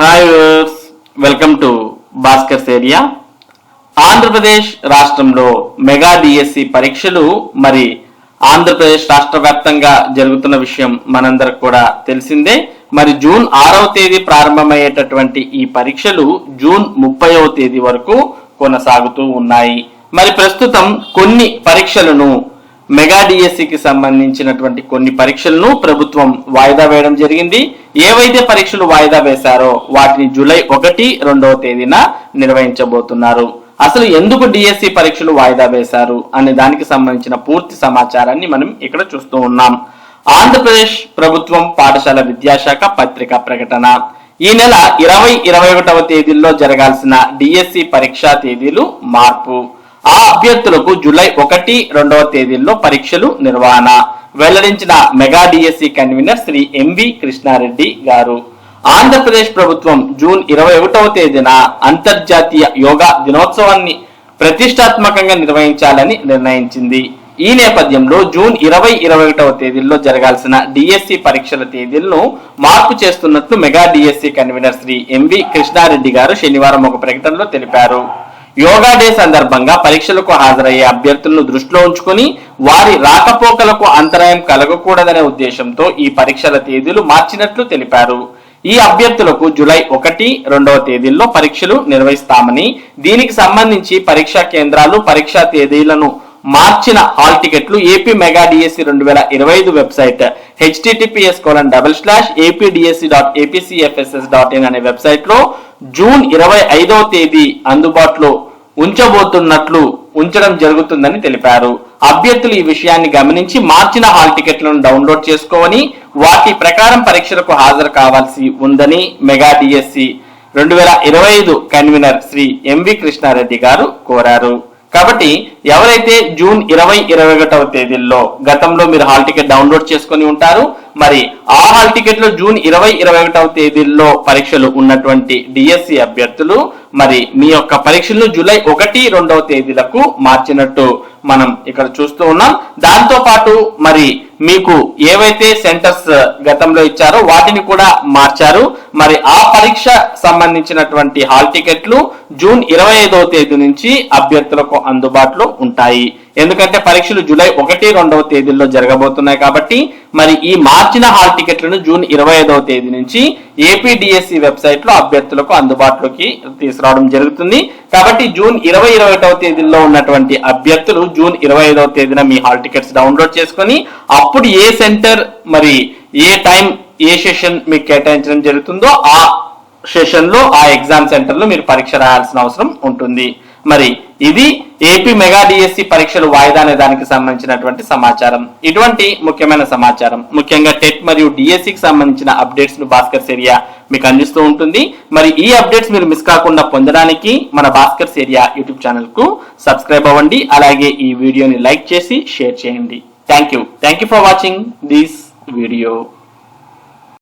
Hi welcome to Bhaskar's area Andhra Pradesh రాష్ట్రంలో mega DSC పరీక్షలు మరి ఆంధ్రప్రదేశ్ రాష్ట్ర వ్యాప్తంగా జరుగుతున్న విషయం మనందరికి కూడా తెలిసిందే. మరి జూన్ ఆరవ తేదీ ప్రారంభమయ్యేటటువంటి ఈ పరీక్షలు జూన్ ముప్పైవ తేదీ వరకు కొనసాగుతూ ఉన్నాయి. మరి ప్రస్తుతం కొన్ని పరీక్షలను మెగా డిఎస్సికి సంబంధించినటువంటి కొన్ని పరీక్షలను ప్రభుత్వం వాయిదా వేయడం జరిగింది. ఏవైతే పరీక్షలు వాయిదా వేశారో వాటిని జూలై ఒకటి రెండవ తేదీన నిర్వహించబోతున్నారు. అసలు ఎందుకు డిఎస్సి పరీక్షలు వాయిదా వేశారు అనే దానికి సంబంధించిన పూర్తి సమాచారాన్ని మనం ఇక్కడ చూస్తూ ఉన్నాం. ఆంధ్రప్రదేశ్ ప్రభుత్వం పాఠశాల విద్యాశాఖ పత్రికా ప్రకటన. ఈ నెల ఇరవై ఇరవై ఒకటవ తేదీల్లో జరగాల్సిన డిఎస్సి పరీక్షా తేదీలు మార్పు. ఆ అభ్యర్థులకు జూలై ఒకటి రెండవ తేదీల్లో పరీక్షలు నిర్వహణ. వెల్లడించిన mega DSC convenor Shri MV Krishna Reddy garu. Andhra Pradesh ప్రభుత్వం జూన్ ఇరవై ఒకటవ తేదీన అంతర్జాతీయ యోగా దినోత్సవాన్ని ప్రతిష్టాత్మకంగా నిర్వహించాలని నిర్ణయించింది. ఈ నేపథ్యంలో జూన్ ఇరవై ఇరవై ఒకటవ తేదీల్లో జరగాల్సిన డిఎస్సి పరీక్షల తేదీలను మార్పు చేస్తున్నట్లు mega DSC convenor Shri MV Krishna Reddy garu శనివారం ఒక ప్రకటనలో తెలిపారు. యోగా డే సందర్భంగా పరీక్షలకు హాజరయ్యే అభ్యర్థులను దృష్టిలో ఉంచుకొని వారి రాకపోకలకు అంతరాయం కలగకూడదనే ఉద్దేశంతో ఈ పరీక్షల తేదీలు మార్చినట్లు తెలిపారు. ఈ అభ్యర్థులకు జూలై ఒకటి రెండవ తేదీల్లో పరీక్షలు నిర్వహిస్తామని దీనికి సంబంధించి పరీక్షా కేంద్రాలు పరీక్షా తేదీలను మార్చిన హాల్ టికెట్లు ఏపీ మెగా డిఎస్సి రెండు వేల ఇరవై ఐదు website HTTPS colon double slash APDSC dot APCFSS dot in అనే వెబ్సైట్లో జూన్ ఇరవై ఐదవ తేదీ అందుబాటులో ఉంచబోతున్నట్లు ఉంచడం జరుగుతుందని తెలిపారు. అభ్యర్థులు ఈ విషయాన్ని గమనించి మార్చిన హాల్ టికెట్లను డౌన్లోడ్ చేసుకోవని వాటి ప్రకారం పరీక్షలకు హాజరు కావాల్సి ఉందని మెగా డిఎస్సి రెండు వేల ఇరవై ఐదు కన్వీనర్ శ్రీ ఎంవి కృష్ణారెడ్డి గారు కోరారు. కాబట్టి ఎవరైతే జూన్ ఇరవై ఇరవై ఒకటవ తేదీల్లో గతంలో మీరు హాల్ టికెట్ డౌన్లోడ్ చేసుకొని ఉంటారు మరి ఆ హాల్ టికెట్లో జూన్ ఇరవై ఇరవై ఒకటవ తేదీల్లో పరీక్షలు ఉన్నటువంటి డిఎస్సి అభ్యర్థులు మరి మీ యొక్క పరీక్షలను జూలై ఒకటి రెండవ తేదీలకు మార్చినట్టు మనం ఇక్కడ చూస్తూ ఉన్నాం. దాంతో పాటు మరి మీకు ఏవైతే సెంటర్స్ గతంలో ఇచ్చారో వాటిని కూడా మార్చారు. మరి ఆ పరీక్ష సంబంధించినటువంటి హాల్ టికెట్లు జూన్ ఇరవై ఐదవ తేదీ నుంచి అభ్యర్థులకు అందుబాటులో ఉంటాయి. ఎందుకంటే పరీక్షలు జూలై ఒకటి రెండవ తేదీల్లో జరగబోతున్నాయి కాబట్టి మరి ఈ మార్చిన హాల్ టికెట్లను జూన్ ఇరవై ఐదవ తేదీ నుంచి ఏపీడిఎస్సి వెబ్సైట్లో అభ్యర్థులకు అందుబాటులోకి తీసుకురావడం జరుగుతుంది. కాబట్టి జూన్ ఇరవై ఇరవై ఒకటవ తేదీల్లో ఉన్నటువంటి అభ్యర్థులు జూన్ ఇరవై ఐదవ తేదీన మీ హాల్ టికెట్స్ డౌన్లోడ్ చేసుకొని అప్పుడు ఏ సెంటర్ మరి ఏ టైం ఏ సెషన్ మీకు కేటాయించడం జరుగుతుందో ఆ సెషన్లో ఆ ఎగ్జామ్ సెంటర్లో మీరు పరీక్ష రాయాల్సిన అవసరం ఉంటుంది. మరి ఇది ఏపీ మెగా డిఎస్సి పరీక్షలు వాయిదా అనే దానికి సంబంధించినటువంటి సమాచారం. ఇటువంటి ముఖ్యమైన సమాచారం. ముఖ్యంగా టెట్ మరియు డిఎస్సికి సంబంధించిన అప్డేట్స్ను భాస్కర్ ఏరియా మీకు అందిస్తూ ఉంటుంది. మరి ఈ అప్డేట్స్ మీరు మిస్ కాకుండా పొందడానికి మన భాస్కర్ ఏరియా యూట్యూబ్ ఛానల్కు సబ్స్క్రైబ్ అవ్వండి. అలాగే ఈ వీడియోని లైక్ చేసి షేర్ చేయండి. Thank you thank you for watching this video